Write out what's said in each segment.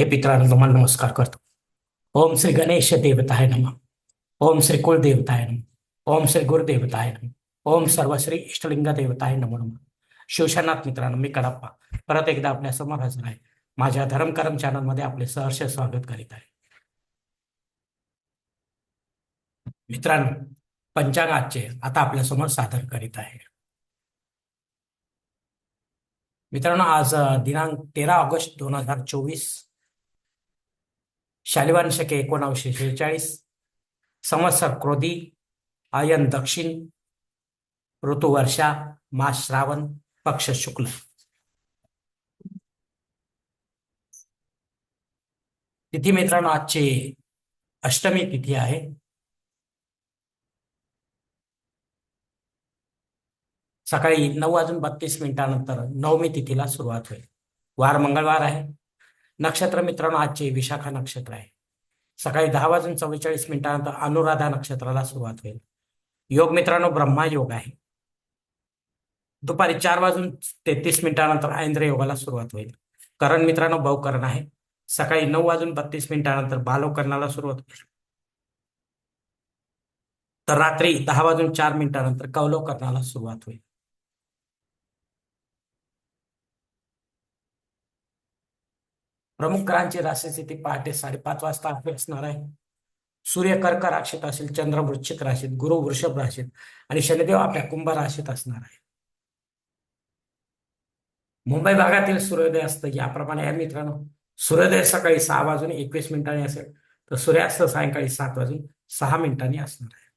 हे पित्रांनो तुम्हाला नमस्कार करतो. ओम श्री गणेश देवताय नम. ओम श्री कुलदेवताय नम. ओम श्री गुरुदेवताय नम. ओम सर्वश्री इष्टलिंग देवताय नमो नम. शिवशनाथ मित्रांनो मी कडप्पा. परत एकदा आपल्यासमोर हजर आहे. माझ्या धर्मकर्म चॅनलमध्ये आपले सहर्ष स्वागत करीत आहे. मित्रांनो पंचांग आजचे आता आपल्यासमोर सादर करीत आहे. मित्रांनो आज दिनांक तेरा ऑगस्ट दोन हजार चोवीस शालिवान शके एकोणावीसशे शेहेचाळीस संवत्सर क्रोधी आयन दक्षिण ऋतू वर्षा मास श्रावण पक्ष शुक्ल. तिथी मित्रांनो आजची अष्टमी तिथी आहे. सकाळी नऊ वाजून बत्तीस मिनिटानंतर नवमी तिथीला सुरुवात होईल. वार मंगळवार आहे. नक्षत्र मित्रांनो आजचे विशाखा नक्षत्र आहे. सकाळी दहा वाजून चव्वेचाळीस मिनिटानंतर अनुराधा नक्षत्राला सुरुवात होईल. योग मित्रांनो ब्रह्मा योग आहे. दुपारी चार वाजून तेहतीस मिनिटानंतर ऐंद्र योगाला सुरुवात होईल. करण मित्रांनो बहुकरण आहे. सकाळी नऊ वाजून बत्तीस मिनिटानंतर बालोकरणाला सुरुवात होईल. तर रात्री दहा वाजून चार मिनिटानंतर कौलोकरणाला सुरुवात होईल. प्रमुख ग्रहांची राशीस्थिती पहाटे साडेपाच वाजता आपली असणार आहे. सूर्य कर्क राशीत असेल चंद्र वृश्चिक राशीत गुरु वृषभ राशीत आणि शनिदेव आपल्या कुंभ राशीत असणार आहे. मुंबई भागातील सूर्योदय असतं याप्रमाणे आहे मित्रांनो. सूर्योदय सकाळी सहा वाजून एकवीस मिनिटांनी असेल तर सूर्यास्त सायंकाळी सात वाजून सहा मिनिटांनी असणार आहे.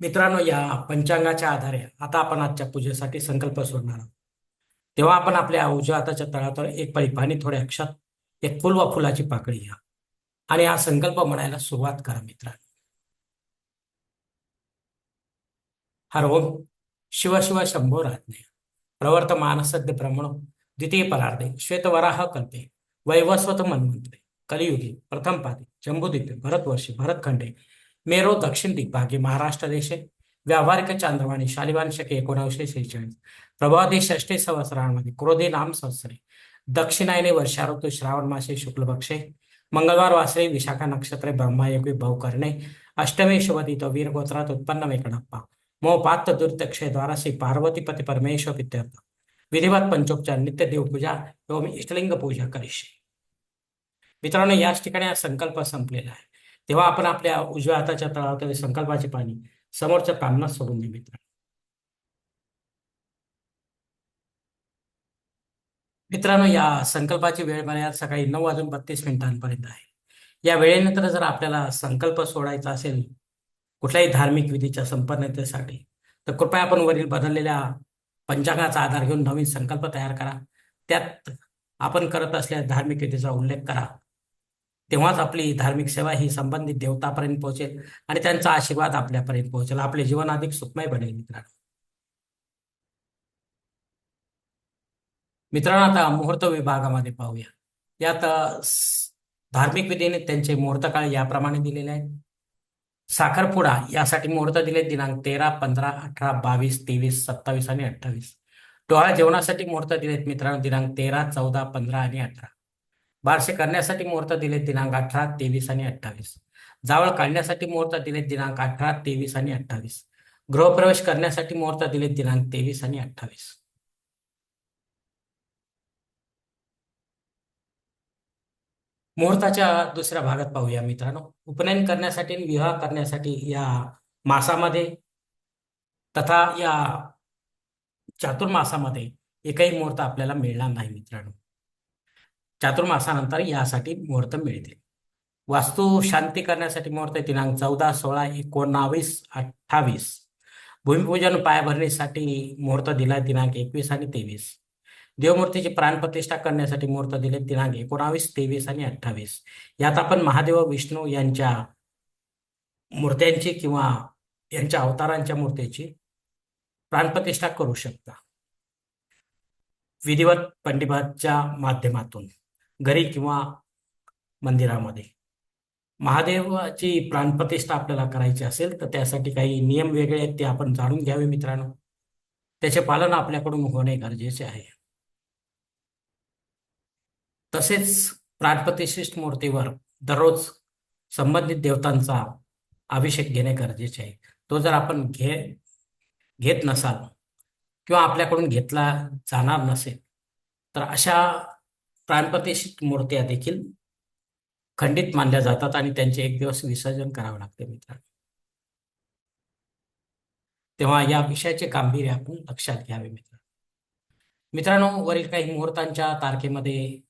मित्रांनो या पंचांगाच्या आधारे आता आपण आजच्या पूजेसाठी संकल्प सोडणार आहोत. तेव्हा आपण आपल्या उजव्या हाताच्या तळातळ एक पळी पाणी थोड्या अक्षात एक फुल व फुलाची पाकळी घ्या. आणि हा संकल्प म्हणायला सुरुवात करा मित्रांनो. हर ओम शिव शिव शंभो राज्ञ. प्रवर्तमान सद्य ब्रह्मणो द्वितीय परार्धे श्वेतवराह कल्पे वैवस्वत मनमंत्रे कलियुगी प्रथम पादे जम्बूद्वीपे भरतवर्षे भरतखंडे मेरो दक्षिण दिग्भागे महाराष्ट्र देशे व्यावहारिक चांद्रवाणी शालिवान शके एकोणावीसशे शेहेचाळीस. प्रभावती षष्ठे संवत्सरामध्ये क्रोधे नाम संवत्सरे. दक्षिणायने वर्षा ऋतू श्रावण मासे शुक्ल पक्षे. मंगळवार वासरे विशाखा नक्षत्रे ब्रह्मायोगी करणे. अष्टमी शुभदित वीर गोत्रात उत्पन्न वेकडप्पा मो पात दुर्तक्षे द्वारासी पार्वती पती परमेश्वर इत्यर्थ विधिवत पंचोपचार नित्य देवपूजा एवं इष्टलिंग पूजा करीशी मित्रांनो याच ठिकाणी हा संकल्प संपलेला आहे. तेव्हा आपण आपल्या उजव्या हाताच्या तळावर संकल्पाचे पाणी समोरच्या कामना सोडून दे मित्र मित्रांनो या संकल्पाची वेळ मर्यादा सकाळी नऊ वाजून बत्तीस मिनिटांपर्यंत आहे. या वेळेनंतर जर आपल्याला संकल्प सोडायचा असेल कुठल्याही धार्मिक विधीच्या संपन्नतेसाठी तर कृपया आपण वरील बदललेल्या पंचांगाचा आधार घेऊन नवीन संकल्प तयार करा. त्यात आपण करत असलेल्या धार्मिक विधीचा उल्लेख करा. तेव्हाच आपली धार्मिक सेवा ही संबंधित देवतापर्यंत पोहोचेल आणि त्यांचा आशीर्वाद आपल्यापर्यंत पोहोचेल. आपले जीवन अधिक सुखमय बनेल मित्रांनो. मित्रांनो आता मुहूर्त विभागामध्ये पाहूया. यात धार्मिक विधीने त्यांचे मुहूर्त काळ याप्रमाणे दिलेले आहेत. साखरपुडा यासाठी मुहूर्त दिले दिनांक तेरा पंधरा अठरा बावीस तेवीस सत्तावीस आणि अठ्ठावीस. डोहाळ जेवणासाठी मुहूर्त दिलेत मित्रांनो दिनांक तेरा चौदा पंधरा आणि अठरा. बारसे करण्यासाठी मुहूर्त दिले दिनांक अठरा तेवीस आणि अठ्ठावीस. जावळ काढण्यासाठी मुहूर्त दिले दिनांक अठरा तेवीस आणि अठ्ठावीस. गृहप्रवेश करण्यासाठी मुहूर्त दिले दिनांक तेवीस आणि अठ्ठावीस. मुहूर्ताच्या दुसऱ्या भागात पाहूया मित्रांनो. उपनयन करण्यासाठी विवाह करण्यासाठी या मासामध्ये तथा या चातुर्मासामध्ये एकही मुहूर्त आपल्याला मिळणार नाही मित्रांनो. चातुर्मासानंतर यासाठी मुहूर्त मिळतील वास्तू शांती करण्यासाठी मुहूर्त दिनांक चौदा सोळा एकोणावीस अठ्ठावीस. भूमिपूजन पायाभरणीसाठी मुहूर्त दिला दिनांक एकवीस आणि तेवीस. देवमूर्तीची प्राणप्रतिष्ठा करण्यासाठी मुहूर्त दिले दिनांक एकोणावीस तेवीस आणि अठ्ठावीस. यात आपण महादेव विष्णू यांच्या मूर्त्यांची किंवा यांच्या अवतारांच्या मूर्तीची प्राणप्रतिष्ठा करू शकता. विधिवत पंडिताच्या माध्यमातून. घरी किंवा मंदिरामध्ये. महादेवाची प्राणप्रतिष्ठा आपल्याला करायची असेल तर त्यासाठी काही नियम वेगळे आहेत ते आपण जाणून घ्यावे मित्रांनो. त्याचे पालन आपल्याकडून होणे गरजेचे आहे. तसेच प्राणप्रतिष्ठित मूर्तीवर दररोज संबंधित देवतांचा अभिषेक घेणे गरजेचे आहे. तो जर आपण घे घेत नसाल किंवा आपल्याकडून घेतला जाणार नसेल तर अशा प्राणप्रतिष्ठित मूर्त्या देखील खंडित मानल्या जातात आणि त्यांचे एक दिवस विसर्जन करावं लागते मित्रांनो. तेव्हा या विषयाचे गांभीर्य आपण लक्षात घ्यावे मित्र मित्रांनो वरील काही मुहूर्तांच्या तारखेमध्ये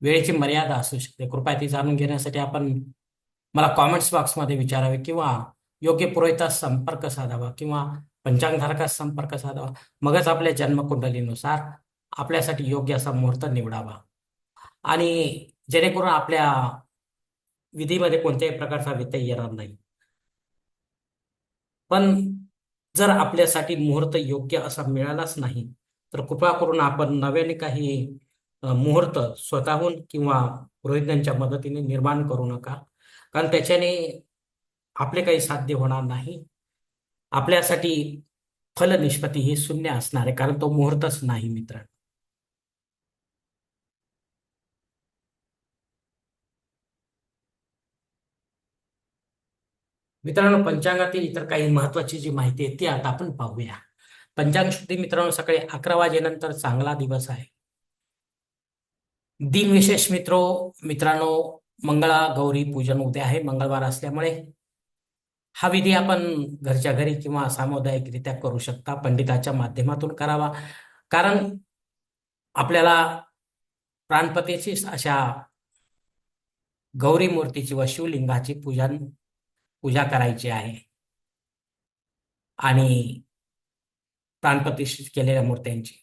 वेळेची मर्यादा असू शकते. कृपया ती जाणून घेण्यासाठी आपण मला कॉमेंट्स बॉक्समध्ये विचारावे किंवा योग्य पुरोहितास संपर्क साधावा किंवा पंचांगधारकास संपर्क साधावा. मगच आपल्या जन्मकुंडलीनुसार आपल्यासाठी योग्य असा मुहूर्त निवडावा. आणि जेणेकरून आपल्या विधीमध्ये कोणत्याही प्रकारचा व्यत्यय येणार नाही. पण जर आपल्यासाठी मुहूर्त योग्य असा मिळालाच नाही तर कृपा करून आपण नव्याने काही मुहूर्त स्वतःहून किंवा पुरोहितांच्या मदतीने निर्माण करू नका. कारण त्याच्याने आपले काही साध्य होणार नाही. आपल्यासाठी फल निष्पत्ती ही शून्य असणार आहे कारण तो मुहूर्तच नाही मित्रांनो. मित्रांनो पंचांगातील इतर काही महत्वाची जी माहिती आहे ती आता आपण पाहूया. पंचांग शुद्धी मित्रांनो सकाळी अकरा वाजेनंतर चांगला दिवस आहे. दिनविशेष मित्रो मित्रांनो मंगळा गौरी पूजन उद्या आहे मंगळवार असल्यामुळे हा विधी आपण घरच्या घरी किंवा सामुदायिकरित्या करू शकता. पंडिताच्या माध्यमातून करावा. कारण आपल्याला प्राणपतीची अशा गौरी मूर्तीची व शिवलिंगाची पूजन पूजा करायची आहे. आणि प्राणप्रतिष्ठित केलेल्या मूर्त्यांची.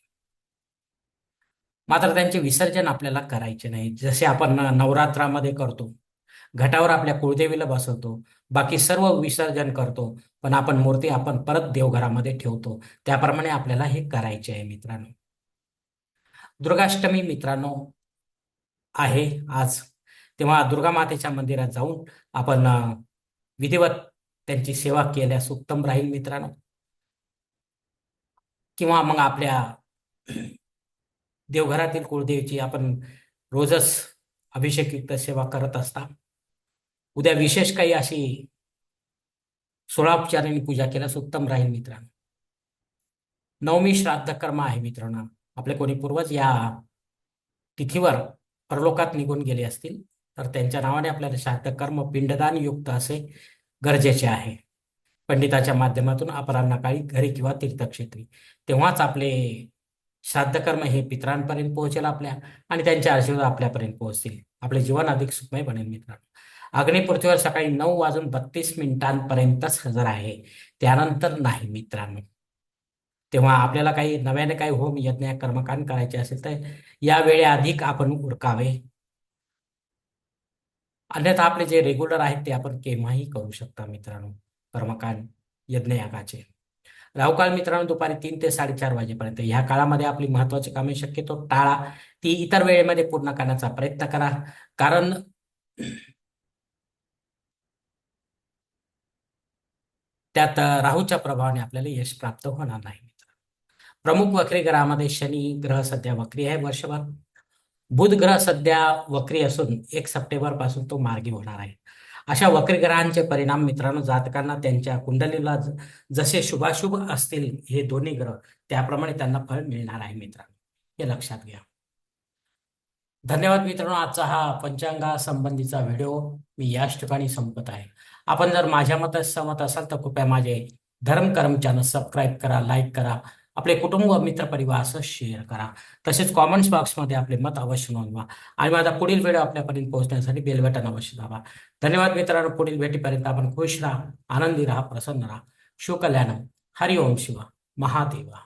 मात्र त्यांचे विसर्जन आपल्याला करायचे नाही. जसे आपण नवरात्रामध्ये करतो घटावर आपल्या कुळदेवीला बसवतो बाकी सर्व विसर्जन करतो पण आपण मूर्ती आपण परत देवघरामध्ये ठेवतो. त्याप्रमाणे आपल्याला हे करायचे आहे मित्रांनो. दुर्गाष्टमी मित्रांनो आहे आज. तेव्हा दुर्गा मातेच्या मंदिरात जाऊन आपण विधिवत त्यांची सेवा केल्यास उत्तम राहील मित्रांनो. किंवा मग आपल्या देवघरातील कुळदेवीची आपण रोजच अभिषेकयुक्त सेवा करत असता. उद्या विशेष काही अशी सोळापचारांनी पूजा केल्यास उत्तम राहील मित्रांनो. नवमी श्राद्ध कर्म आहे मित्रांनो. आपले कोणी पूर्वज या तिथीवर परलोकात निघून गेले असतील. तर त्यांच्या नावाने आपल्याला श्राद्ध कर्म पिंडदान युक्त असे गरजेचे आहे. पंडिताच्या माध्यमातून अपराह्नकाळी घरी किंवा तीर्थक्षेत्री. तेव्हाच आपले श्राद्धकर्म हे पित्रांपर्यंत पोहोचेल आपल्या आणि त्यांचे आशीर्वाद आपल्यापर्यंत पोहोचतील. आपले जीवन अधिक सुखमय बनेल मित्रांनो. अग्निपृथ्वीवर सकाळी नऊ वाजून बत्तीस मिनिटांपर्यंतच हजर आहे. त्यानंतर नाही मित्रांनो. तेव्हा आपल्याला काही नव्याने काही होम यज्ञ कर्मकांड करायचे असेल तर यावेळी अधिक आपण उरकावे. अन्यथा आपले जे रेग्युलर आहेत ते आपण केव्हाही करू शकता मित्रांनो. कर्मकांड यज्ञयागाचे. राहुकाळ मित्रांनो दुपारी तीन ते साडेचार वाजेपर्यंत. ह्या काळामध्ये आपली महत्वाची कामे शक्यतो टाळा. ती इतर वेळेमध्ये पूर्ण करण्याचा प्रयत्न करा. कारण त्यात राहूच्या प्रभावाने आपल्याला यश प्राप्त होणार नाही प्रमुख वक्री ग्रहामध्ये शनी ग्रह सध्या वक्री आहे वर्षभर. बुध ग्रह सध्या वक्री असून एक सप्टेंबरपासून तो मार्गी होणार आहे. अशा वक्री ग्रहांचे परिणाम मित्रांनो जातकांना त्यांच्या कुंडलीला जसे शुभाशुभ असतील हे दोन्ही ग्रह त्याप्रमाणे त्यांना फळ मिळणार आहे मित्रांनो. हे लक्षात घ्या. धन्यवाद मित्रांनो. आजचा हा पंचांगा संबंधीचा व्हिडिओ मी याच ठिकाणी संपत आहे. आपण जर माझ्या मतात सहमत असाल तर कृपया माझे धर्म कर्म चॅनल सबस्क्राईब करा लाईक करा. आपले कुटुंब मित्र परिवार असं शेअर करा. तसेच कॉमेंट्स बॉक्समध्ये आपले मत अवश्य नोंदवा. आणि माझा पुढील व्हिडिओ आपल्यापर्यंत पोहोचण्यासाठी बेल बटन अवश्य दाबा. धन्यवाद मित्रांनो. पुढील भेटीपर्यंत आपण खुश राहा आनंदी राहा प्रसन्न राहा. शिवकल्याण हरिओम शिवा. महादेवा.